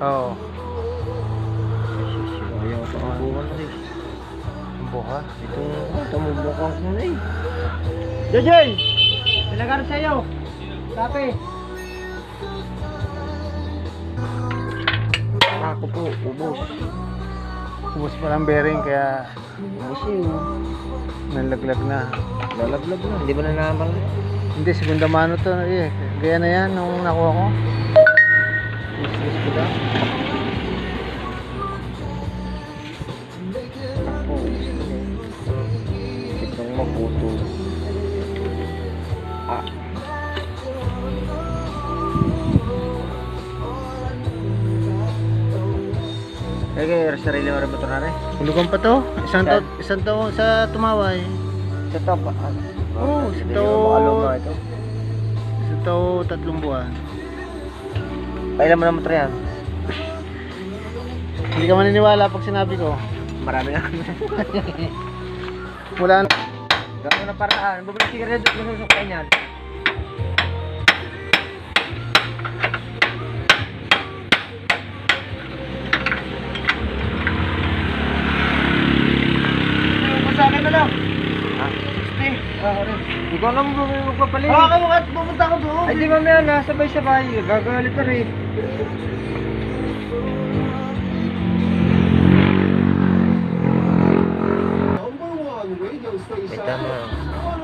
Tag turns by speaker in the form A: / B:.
A: Oo.
B: Ayaw pa ang buwan na rin.
A: Ang buka.
B: Itong ito mo bukang ko na eh.
A: Jajay! Pinagano sa'yo. Kape.
B: Ako po, ubos.
A: Ubus pa lang bearing kaya
B: Ubos yun.
A: nalaglag na.
B: Lalaglag na, hindi ba na naman?
A: Hindi, segunda mano to. Eh, gaya na yan nung nakuha ko. Business ko
B: Ah. Kaya sarili mo rin ito na rin?
A: Hulugan pa to. Isang taon, isang taon sa tumaway.
B: Sa top, ah.
A: Oo, sa
B: Hindi
A: to-. Isang taon, tatlong buwan.
B: Kailan mo naman ito yan?
A: Hindi ka maniniwala pag sinabi ko.
B: Marami na.
A: Wala na.
B: Gano'n na paraan. Bumalik ka rin doon sa susukay niyan.
A: Na lang.
B: Ha?
A: 60. Ah.
B: Ikaw bumili magpapalit.
A: Ah, kayo at pupunta ko doon.
B: Ay di mamaya na, sabay-sabay. Gagalit ka rin. 没干嘛。